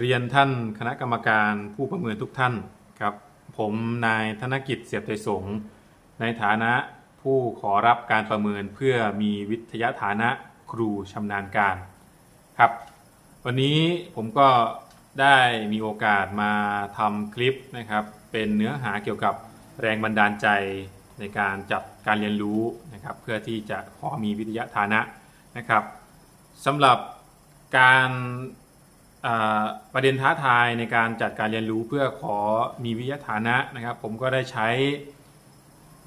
เรียนท่านคณะกรรมการผู้ประเมินทุกท่านครับ ผมนายธนกิจเสียบไทยสงในฐานะผู้ขอรับการประเมินเพื่อมีวิทยาฐานะครูชำนาญการครับ วันนี้ผมก็ได้มีโอกาสมาทำคลิปนะครับ เป็นเนื้อหาเกี่ยวกับแรงบันดาลใจในการจัดการเรียนรู้นะครับ เพื่อที่จะขอมีวิทยาฐานะนะครับสำหรับการ ประเด็นท้าทายในการจัดการเรียนรู้เพื่อขอมีวิทยาฐานะนะครับ ผมก็ได้ใช้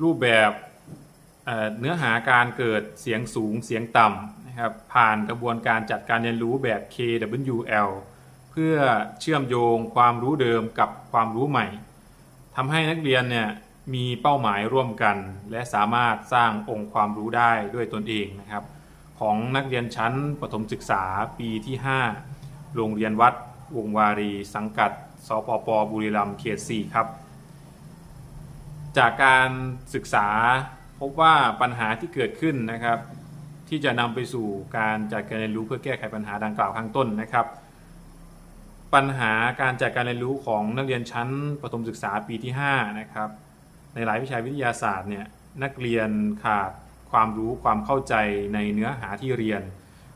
รูปแบบเเนื้อหาการเกิดเสียงสูงเสียงต่ำนะครับผ่านกระบวนการจัดการเรียนรู้แบบ KWL เพื่อเชื่อมโยงความรู้เดิมกับความรู้ใหม่ทำให้นักเรียนเนี่ยมีเป้าหมายร่วมกัน และสามารถสร้างองค์ความรู้ได้ด้วยตนเองนะครับ ของนักเรียนชั้นประถมศึกษาปีที่ 5 โรงเรียนวัดวงวารีสังกัดสปปบุรีรัมย์เขต4ครับ จากการศึกษาพบว่าปัญหาที่เกิดขึ้นนะครับ ที่จะนำไปสู่การจัดการเรียนรู้เพื่อแก้ไขปัญหาดังกล่าวข้างต้นนะครับ ปัญหาการจัดการเรียนรู้ของนักเรียนชั้นประถมศึกษาปีที่5นะครับในหลายวิชาวิทยาศาสตร์เนี่ยนักเรียนขาดความรู้ความเข้าใจในเนื้อหาที่เรียน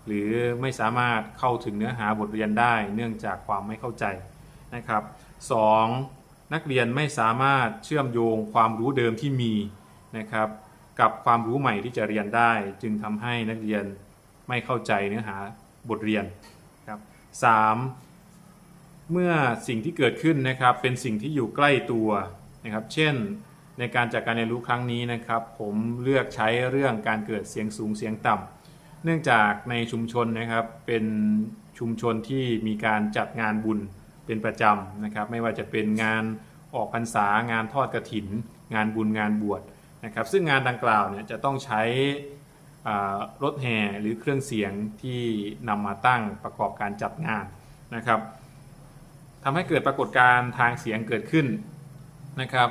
หรือไม่สามารถเข้าถึงเนื้อหาบทเรียนได้เนื่องจากความไม่เข้าใจนะครับสองนักเรียนไม่สามารถเชื่อมโยงความรู้เดิมที่มีนะครับ กับความรู้ใหม่ที่จะเรียนได้ จึงทำให้นักเรียนไม่เข้าใจเนื้อหาบทเรียนครับสามเมื่อสิ่งที่เกิดขึ้นนะครับเป็นสิ่งที่อยู่ใกล้ตัวนะครับ เช่นในการจัดการเรียนรู้ครั้งนี้นะครับ ผมเลือกใช้เรื่องการเกิดเสียงสูงเสียงต่ำ เนื่องจากในชุมชนนะครับเป็นชุมชนที่มีการจัดงานบุญเป็นประจำนะครับ ไม่ว่าจะเป็นงานออกพรรษางานทอดกระถิน งานบุญงานบวชนะครับ ซึ่งงานดังกล่าวเนี่ยจะต้องใช้รถแห่หรือเครื่องเสียงที่นำมาตั้งประกอบการจัดงานนะครับทำให้เกิดปรากฏการณ์ทางเสียงเกิดขึ้นนะครับ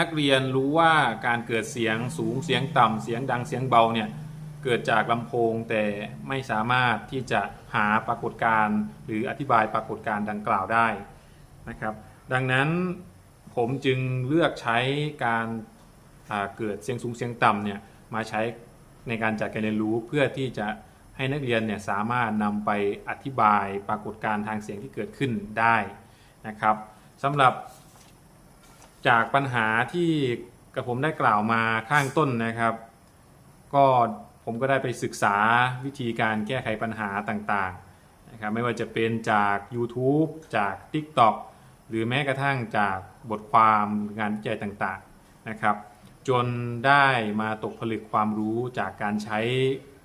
นักเรียนรู้ว่าการเกิดเสียงสูงเสียงต่ำเสียงดังเสียงเบาเนี่ย เกิดจากลำโพงแต่ไม่สามารถที่จะหาปรากฏการณ์หรืออธิบายปรากฏการณ์ดังกล่าวได้นะครับดังนั้นผมจึงเลือกใช้การเกิดเสียงสูงเสียงต่ำเนี่ยมาใช้ในการจัดการเรียนรู้เพื่อที่จะให้นักเรียนเนี่ยสามารถนำไปอธิบายปรากฏการณ์ทางเสียงที่เกิดขึ้นได้นะครับสำหรับจากปัญหาที่กระผมได้กล่าวมาข้างต้นนะครับ ก็ ผมก็ได้ไปศึกษาวิธีการแก้ไขปัญหาต่างๆนะครับไม่ว่าจะเป็นจาก YouTube จาก TikTok หรือแม้กระทั่งจากบทความงานวิจัยต่างๆนะครับ จนได้มาตกผลึกความรู้จากการใช้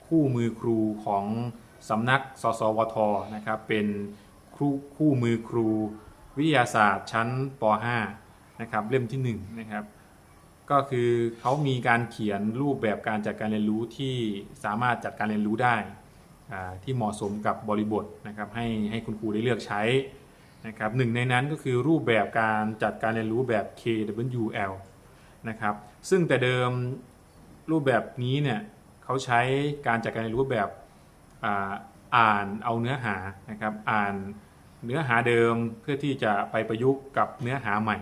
คู่มือครูของสำนักสสวทนะครับเป็นคู่คู่มือครูวิทยาศาสตร์ชั้นป .5 นะครับเล่มที่1นะครับ ก็คือเขามีการเขียนรูปแบบการจัดการเรียนรู้ที่สามารถจัดการเรียนรู้ได้ที่เหมาะสมกับบริบทนะครับให้ให้คุณครูได้เลือกใช้นะครับหนึ่งในนั้นก็คือรูปแบบการจัดการเรียนรู้แบบ KWL นะครับซึ่งแต่เดิมรูปแบบนี้เนี่ยเขาใช้การจัดการเรียนรู้แบบอ่านเอาเนื้อหานะครับอ่านเนื้อหาเดิมเพื่อที่จะไปประยุกต์กับเนื้อหาใหม่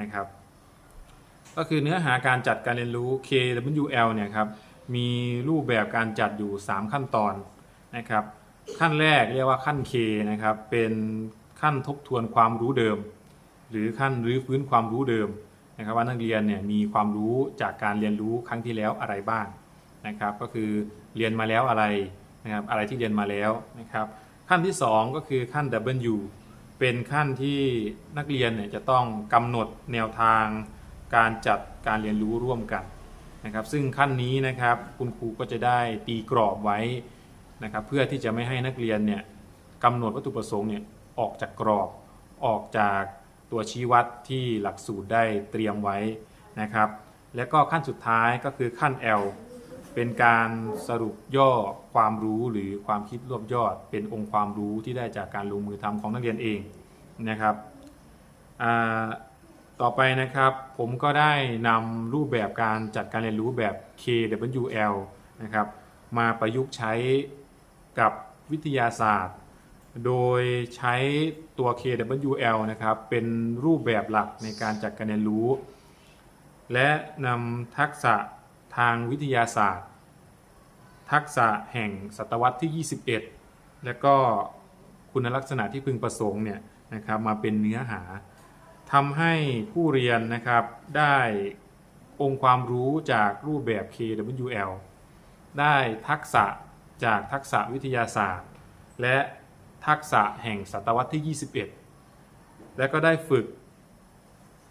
นะครับ ก็คือเนื้อหาการจัดการเรียนรู้ KWL เนี่ยครับมีรูปแบบการจัดอยู่ 3 ขั้นตอนนะครับขั้นแรกเรียกว่าขั้น K นะครับเป็นขั้นทบทวนความรู้เดิม หรือขั้นรื้อฟื้นความรู้เดิมนะครับว่านักเรียนเนี่ยมีความรู้จากการเรียนรู้ครั้งที่แล้วอะไรบ้างนะครับก็คือเรียนมาแล้วอะไรนะครับอะไรที่เรียนมาแล้วนะครับขั้นที่ 2 ก็คือขั้น W เป็นขั้นที่นักเรียนเนี่ยจะต้องกำหนดแนวทาง การจัดการเรียนรู้ร่วมกันนะครับซึ่งขั้นนี้นะครับคุณครูก็จะได้ตีกรอบไว้นะครับเพื่อที่จะไม่ให้นักเรียนเนี่ยกำหนดวัตถุประสงค์เนี่ยออกจากกรอบออกจากตัวชี้วัดที่หลักสูตรได้เตรียมไว้นะครับ และก็ขั้นสุดท้ายก็คือขั้น L เป็นการสรุปย่อความรู้หรือความคิดรวบยอด เป็นองค์ความรู้ที่ได้จากการลงมือทำของนักเรียนเองนะครับอ่า ต่อไปนะครับ ผมก็ได้นำรูปแบบการจัดการเรียนรู้แบบ KWL นะครับมาประยุกต์ใช้กับวิทยาศาสตร์ โดยใช้ตัว KWL นะครับเป็นรูปแบบหลักในการจัดการเรียนรู้ และนำทักษะทางวิทยาศาสตร์ ทักษะแห่งศตวรรษที่ 21 และก็คุณลักษณะที่พึงประสงค์เนี่ยนะครับมาเป็นเนื้อหา ทำให้ผู้เรียนนะครับได้องค์ความรู้จากรูปแบบ KWL ได้ทักษะจากทักษะวิทยาศาสตร์ และทักษะแห่งศตวรรษที่ 21 และก็ได้ฝึก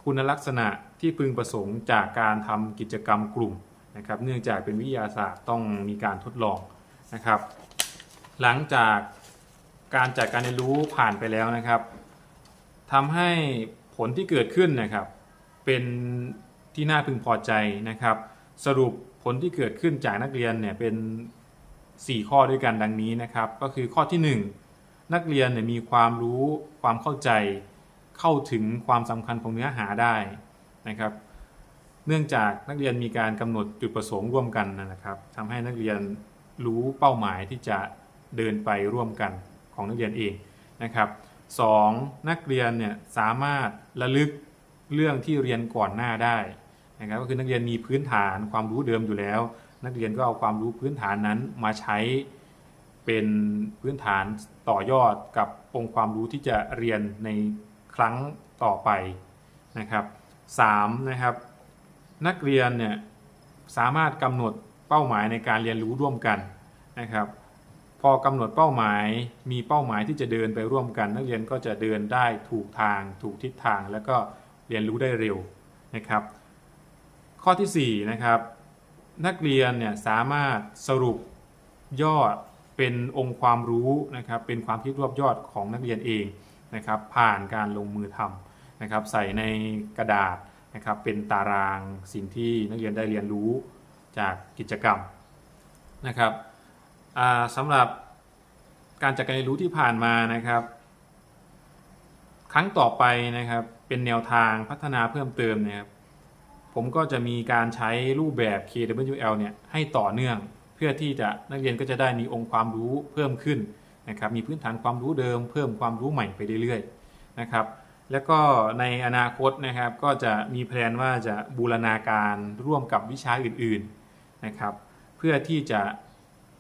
คุณลักษณะที่พึงประสงค์จากการทำกิจกรรมกลุ่มนะครับ เนื่องจากเป็นวิทยาศาสตร์ต้องมีการทดลองนะครับ หลังจากการจัดการเรียนรู้ผ่านไปแล้วนะครับทำให้ ผลที่เกิดขึ้นนะครับ เป็นที่น่าพึงพอใจนะครับ สรุปผลที่เกิดขึ้นจากนักเรียนเนี่ยเป็น 4 ข้อด้วยกันดังนี้นะครับ ก็คือข้อที่ 1 นักเรียนเนี่ยมีความรู้ความเข้าใจเข้าถึงความสำคัญของเนื้อหาได้นะครับ เนื่องจากนักเรียนมีการกำหนดจุดประสงค์ร่วมกันนะครับทำให้นักเรียนรู้เป้าหมายที่จะเดินไปร่วมกันของนักเรียนเองนะครับ สองนักเรียนเนี่ยสามารถระลึกเรื่องที่เรียนก่อนหน้าได้นะครับก็คือนักเรียนมีพื้นฐานความรู้เดิมอยู่แล้ว นักเรียนก็เอาความรู้พื้นฐานนั้นมาใช้เป็นพื้นฐานต่อยอดกับองค์ความรู้ที่จะเรียนในครั้งต่อไปนะครับสามนะครับนักเรียนเนี่ยสามารถกำหนดเป้าหมายในการเรียนรู้ร่วมกันนะครับ พอกำหนดเป้าหมายมีเป้าหมายที่จะเดินไปร่วมกัน นักเรียนก็จะเดินได้ถูกทาง ถูกทิศทาง แล้วก็เรียนรู้ได้เร็วนะครับ ข้อที่4นะครับนักเรียนเนี่ยสามารถสรุปยอดเป็นองค์ความรู้นะครับเป็นความคิดรวบยอดของนักเรียนเองนะครับผ่านการลงมือทำนะครับใส่ในกระดาษนะครับเป็นตารางสิ่งที่นักเรียนได้เรียนรู้จากกิจกรรมนะครับ สำหรับการจัดการเรียนรู้ที่ผ่านมานะครับ ครั้งต่อไปนะครับเป็นแนวทางพัฒนาเพิ่มเติมนะครับผมก็จะมีการใช้รูปแบบ KWL เนี่ยให้ต่อเนื่อง เพื่อที่จะนักเรียนก็จะได้มีองค์ความรู้เพิ่มขึ้นนะครับมีพื้นฐานความรู้เดิม เพิ่มความรู้ใหม่ไปเรื่อยๆนะครับแล้วก็ในอนาคตนะครับก็จะมีแผนว่าจะบูรณาการร่วมกับวิชาอื่นๆนะครับ เพื่อที่จะ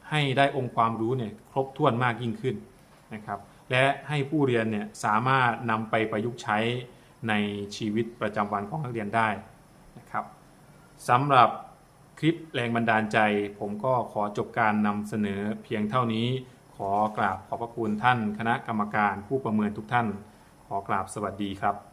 ให้ได้องค์ความรู้เนี่ยครบถ้วนมากยิ่งขึ้นนะครับ และให้ผู้เรียนเนี่ยสามารถนำไปประยุกต์ใช้ในชีวิตประจำวันของนักเรียนได้นะครับสำหรับคลิปแรงบันดาลใจ ผมก็ขอจบการนำเสนอเพียงเท่านี้ ขอกราบขอบพระคุณท่าน คณะกรรมการผู้ประเมินทุกท่าน ขอกราบสวัสดีครับ